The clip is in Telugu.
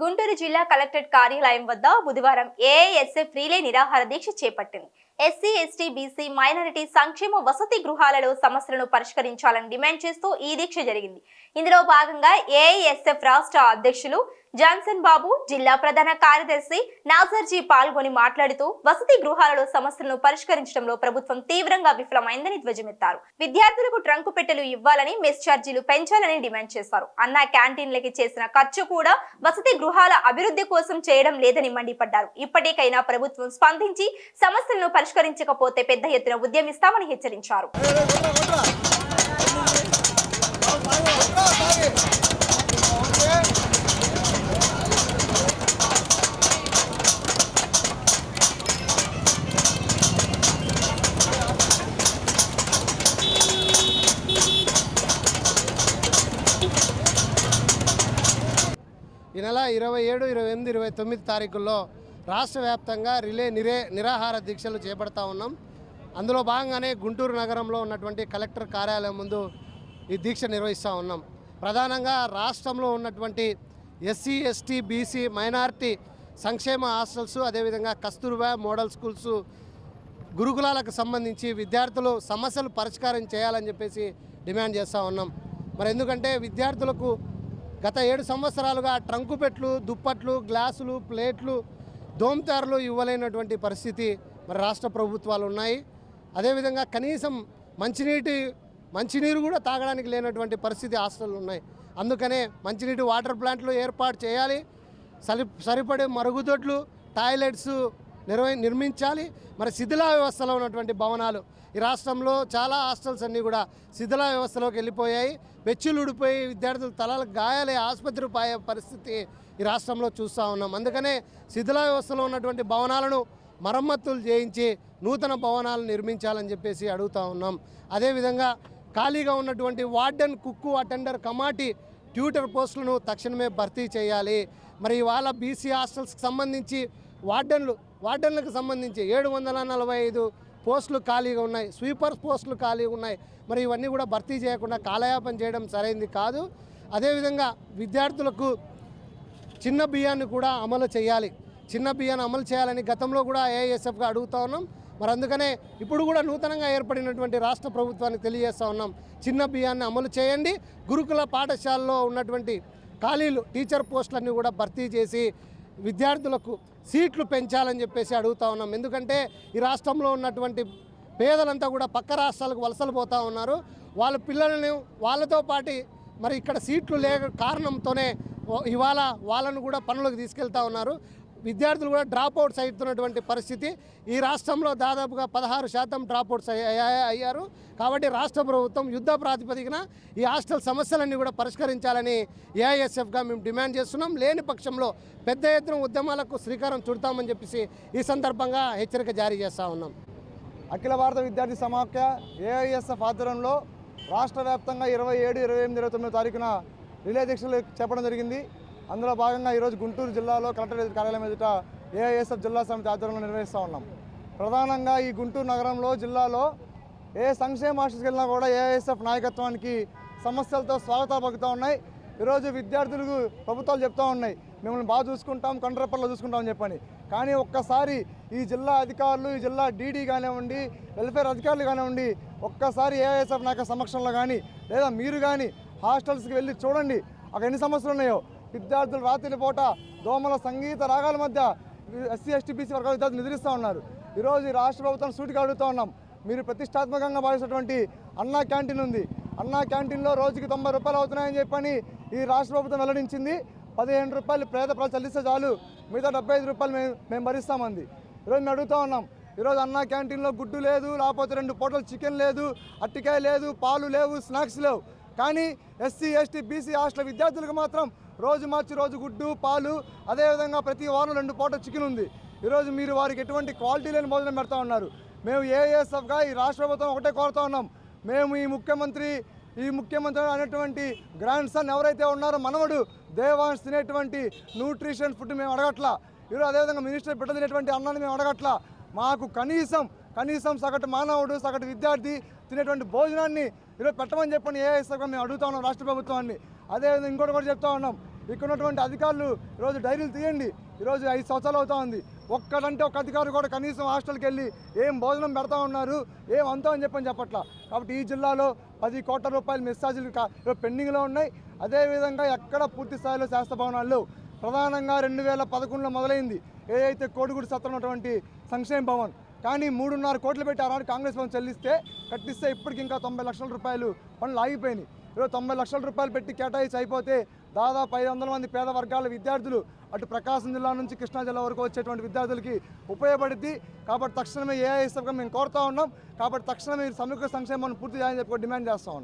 గుంటూరు జిల్లా కలెక్టరేట్ కార్యాలయం వద్ద బుధవారం ఏఎస్ఎఫ్ రిలే నిరాహార దీక్ష చేపట్టింది. ఎస్సీ ఎస్టీ బీసీ మైనారిటీ సంక్షేమ వసతి గృహాలలో సమస్యలను పరిష్కరించాలని డిమాండ్ చేస్తూ ఈ దీక్ష జరిగింది. ఇందులో భాగంగా ఏఐఎస్ఎఫ్ రాష్ట్ర అధ్యక్షులు జాన్సన్ బాబు జిల్లా ప్రధాన కార్యదర్శి నాజర్జీ పాల్గొని మాట్లాడుతూ వసతి గృహాలలో సమస్యలను పరిష్కరించడంలో ప్రభుత్వం తీవ్రంగా విఫలమైందని ధ్వజమెత్తారు. విద్యార్థులకు ట్రంకు పెట్టెలు ఇవ్వాలని మెస్ ఛార్జీలు పెంచాలని డిమాండ్ చేశారు. అన్న క్యాంటీన్లకి చేసిన ఖర్చు కూడా వసతి గృహాల అభివృద్ధి కోసం చేయడం లేదని మండిపడ్డారు. ఇప్పటికైనా ప్రభుత్వం స్పందించి సమస్యలను పరిష్కరించకపోతే పెద్ద ఎత్తున ఉద్యమిస్తామని హెచ్చరించారు. ఈ నెల ఇరవై ఏడు ఇరవై ఎనిమిది ఇరవై తొమ్మిది తారీఖుల్లో రాష్ట్ర వ్యాప్తంగా రిలే నిరే నిరాహార దీక్షలు చేపడతా ఉన్నాం. అందులో భాగంగానే గుంటూరు నగరంలో ఉన్నటువంటి కలెక్టర్ కార్యాలయం ముందు ఈ దీక్ష నిర్వహిస్తూ ఉన్నాం. ప్రధానంగా రాష్ట్రంలో ఉన్నటువంటి ఎస్సీ ఎస్టీ బీసీ మైనారిటీ సంక్షేమ హాస్టల్స్ అదేవిధంగా కస్తూర్బా మోడల్ స్కూల్స్ గురుకులాలకు సంబంధించి విద్యార్థులు సమస్యలు పరిష్కారం చేయాలని చెప్పేసి డిమాండ్ చేస్తూ ఉన్నాం. మరి ఎందుకంటే విద్యార్థులకు గత ఏడు సంవత్సరాలుగా ట్రంకు పెట్లు దుప్పట్లు గ్లాసులు ప్లేట్లు దోమతారులు ఇవ్వలేనటువంటి పరిస్థితి మరి రాష్ట్ర ప్రభుత్వాలు ఉన్నాయి. అదేవిధంగా కనీసం మంచినీటి మంచినీరు కూడా తాగడానికి లేనటువంటి పరిస్థితి హాస్టళ్ళు ఉన్నాయి. అందుకనే మంచినీటి వాటర్ ప్లాంట్లు ఏర్పాటు చేయాలి. సరి సరిపడే మరుగుదొడ్లు టాయిలెట్స్ నిర్వహి నిర్మించాలి. మరి శిథిలా వ్యవస్థలో ఉన్నటువంటి భవనాలు. ఈ రాష్ట్రంలో చాలా హాస్టల్స్ అన్నీ కూడా శిథిలా వ్యవస్థలోకి వెళ్ళిపోయాయి. బెచ్చులు ఊడిపోయి విద్యార్థులు తలలకు గాయాలే ఆసుపత్రి పోయే పరిస్థితి ఈ రాష్ట్రంలో చూస్తూ ఉన్నాం. అందుకనే శిథిలా వ్యవస్థలో ఉన్నటువంటి భవనాలను మరమ్మతులు చేయించి నూతన భవనాలు నిర్మించాలని చెప్పేసి అడుగుతూ ఉన్నాం. అదేవిధంగా ఖాళీగా ఉన్నటువంటి వార్డెన్ కుక్కు అటెండర్ కమాటి ట్యూటర్ పోస్టులను తక్షణమే భర్తీ చేయాలి. మరి ఇవాళ బీసీ హాస్టల్స్కి సంబంధించి వార్డెన్లు వార్డెన్లకు సంబంధించి ఏడు వందల నలభై ఐదు పోస్టులు ఖాళీగా ఉన్నాయి. స్వీపర్ పోస్టులు ఖాళీగా ఉన్నాయి. మరి ఇవన్నీ కూడా భర్తీ చేయకుండా కాలయాపన చేయడం సరైంది కాదు. అదేవిధంగా విద్యార్థులకు చిన్న బియ్యాన్ని కూడా అమలు చేయాలి. చిన్న బియ్యాన్ని అమలు చేయాలని గతంలో కూడా ఏఐఎస్ఎఫ్గా అడుగుతా ఉన్నాం. మరి అందుకనే ఇప్పుడు కూడా నూతనంగా ఏర్పడినటువంటి రాష్ట్ర ప్రభుత్వానికి తెలియజేస్తా ఉన్నాం. చిన్న బియ్యాన్ని అమలు చేయండి. గురుకుల పాఠశాలలో ఉన్నటువంటి ఖాళీలు టీచర్ పోస్టులన్నీ కూడా భర్తీ చేసి విద్యార్థులకు సీట్లు పెంచాలని చెప్పేసి అడుగుతా ఉన్నాం. ఎందుకంటే ఈ రాష్ట్రంలో ఉన్నటువంటి పేదలంతా కూడా పక్క రాష్ట్రాలకు వలసలు పోతూ ఉన్నారు. వాళ్ళ పిల్లలను వాళ్ళతో పాటు మరి ఇక్కడ సీట్లు లేక కారణంతోనే ఇవాళ వాళ్ళను కూడా పనులకు తీసుకెళ్తా ఉన్నారు. విద్యార్థులు కూడా డ్రాప్ అవుట్స్ అవుతున్నటువంటి పరిస్థితి. ఈ రాష్ట్రంలో దాదాపుగా పదహారు శాతం డ్రాప్ అవుట్స్ అయ్యారు. కాబట్టి రాష్ట్ర ప్రభుత్వం యుద్ధ ప్రాతిపదికన ఈ హాస్టల్ సమస్యలన్నీ కూడా పరిష్కరించాలని ఏఐఎస్ఎఫ్గా మేము డిమాండ్ చేస్తున్నాం. లేని పక్షంలో పెద్ద ఎత్తున ఉద్యమాలకు శ్రీకారం చుడతామని చెప్పేసి ఈ సందర్భంగా హెచ్చరిక జారీ చేస్తూ ఉన్నాం. అఖిల భారత విద్యార్థి సమాఖ్య ఏఐఎస్ఎఫ్ ఆధ్వర్యంలో రాష్ట్ర వ్యాప్తంగా ఇరవై ఏడు ఇరవై ఎనిమిది ఇరవై తొమ్మిది తారీఖున రిలే దీక్షలు చెప్పడం జరిగింది. అందులో భాగంగా ఈరోజు గుంటూరు జిల్లాలో కలెక్టర్ కార్యాలయం ఎదుట ఏఐఎస్ఎఫ్ జిల్లా సమితి ఆధ్వర్యంలో నిర్వహిస్తూ ఉన్నాం. ప్రధానంగా ఈ గుంటూరు నగరంలో జిల్లాలో ఏ సంక్షేమ హాస్టల్కి వెళ్ళినా కూడా ఏఐఎస్ఎఫ్ నాయకత్వానికి సమస్యలతో స్వాగత పలుకుతూ ఉన్నాయి. ఈరోజు విద్యార్థులకు ప్రభుత్వాలు చెప్తూ ఉన్నాయి. మిమ్మల్ని బాగా చూసుకుంటాం కండ్రపల్లో చూసుకుంటాం చెప్పని. కానీ ఒక్కసారి ఈ జిల్లా అధికారులు ఈ జిల్లా డీడీ కానివ్వండి వెల్ఫేర్ అధికారులు కానివ్వండి ఒక్కసారి ఏఐఎస్ఎఫ్ నాయక సమక్షంలో కానీ లేదా మీరు కానీ హాస్టల్స్కి వెళ్ళి చూడండి అక్కడ ఎన్ని సమస్యలు ఉన్నాయో. విద్యార్థులు రాత్రి పూట దోమల సంగీత రాగాల మధ్య ఎస్సీ ఎస్టీ బీసీ వర్గాల విద్యార్థులు నిద్రిస్తూ ఉన్నారు. ఈరోజు ఈ రాష్ట్ర ప్రభుత్వం సూటిగా అడుగుతూ ఉన్నాం. మీరు ప్రతిష్టాత్మకంగా భావిస్తున్నటువంటి అన్నా క్యాంటీన్ ఉంది. అన్నా క్యాంటీన్లో రోజుకి తొంభై రూపాయలు అవుతున్నాయని చెప్పని ఈ రాష్ట్ర ప్రభుత్వం వెల్లడించింది. పదిహేను రూపాయలు పేద ప్రజలు చెల్లిస్తే చాలు. మిగతా డెబ్బై ఐదు రూపాయలు మేము మేము భరిస్తామంది. ఈరోజు మేము అడుగుతూ ఉన్నాం. ఈరోజు అన్నా క్యాంటీన్లో గుడ్డు లేదు లేకపోతే రెండు పూటలు చికెన్ లేదు అట్టికాయ లేదు పాలు లేవు స్నాక్స్ లేవు. కానీ ఎస్సీ ఎస్టీ బీసీ హాస్టల్ విద్యార్థులకు మాత్రం రోజు మార్చి రోజు గుడ్డు పాలు అదేవిధంగా ప్రతి వారం రెండు పూట చికెన్ ఉంది. ఈరోజు మీరు వారికి ఎటువంటి క్వాలిటీ లేని భోజనం పెడతా ఉన్నారు. మేము ఏఏఎస్ఎఫ్గా ఈ రాష్ట్ర ప్రభుత్వం ఒకటే కోరుతా ఉన్నాం. మేము ఈ ముఖ్యమంత్రి ఈ ముఖ్యమంత్రి అనేటువంటి గ్రాండ్ సన్ ఎవరైతే ఉన్నారో మనవడు దేవాన్స్ తినేటువంటి న్యూట్రిషన్ ఫుడ్ మేము అడగట్లా. ఈరోజు అదేవిధంగా మినిస్టర్ బిడ్డ తినేటువంటి అన్నాన్ని మేము అడగట్లా. మాకు కనీసం కనీసం సగటు మానవుడు సగటు విద్యార్థి తినేటువంటి భోజనాన్ని ఈరోజు పెట్టమని చెప్పని ఏఐఎస్ఎఫ్గా మేము అడుగుతా ఉన్నాం రాష్ట్ర ప్రభుత్వాన్ని. అదేవిధంగా ఇంకోటి కూడా చెప్తా ఉన్నాం. ఇక్కడ ఉన్నటువంటి అధికారులు ఈరోజు డైరీలు తీయండి. ఈరోజు ఐదు సంవత్సరాలు అవుతా ఉంది. ఒక్కడంటే ఒక అధికారి కూడా కనీసం హాస్టల్కి వెళ్ళి ఏం భోజనం పెడతా ఉన్నారు ఏం అంతా అని చెప్పని చెప్పట్లా. కాబట్టి ఈ జిల్లాలో పది కోట్ల రూపాయల మెసేజ్లు పెండింగ్లో ఉన్నాయి. అదేవిధంగా ఎక్కడ పూర్తి స్థాయిలో శాస్త్ర భవనాలు ప్రధానంగా రెండు వేల పదకొండులో మొదలైంది. ఏదైతే కోడిగుడి సత్రం ఉన్నటువంటి సంక్షేమ భవన్. కానీ మూడున్నర కోట్లు పెట్టి ఆనాడు కాంగ్రెస్ భవన్ చెల్లిస్తే కట్టిస్తే ఇప్పటికి ఇంకా తొంభై లక్షల రూపాయలు పనులు ఆగిపోయినాయి. ఈరోజు తొంభై లక్షల రూపాయలు పెట్టి కేటాయించి అయిపోతే దాదాపు ఐదు వందల మంది పేద వర్గాల విద్యార్థులు అటు ప్రకాశం జిల్లా నుంచి కృష్ణా జిల్లా వరకు వచ్చేటువంటి విద్యార్థులకి ఉపయోగపడుద్ది. కాబట్టి తక్షణమే ఏఐఎస్ఎఫ్గా మేము కోరుతా ఉన్నాం. కాబట్టి తక్షణమే ఈ సమగ్ర సంక్షేమాన్ని పూర్తి చేయాలని చెప్పి డిమాండ్ చేస్తూ ఉన్నాం.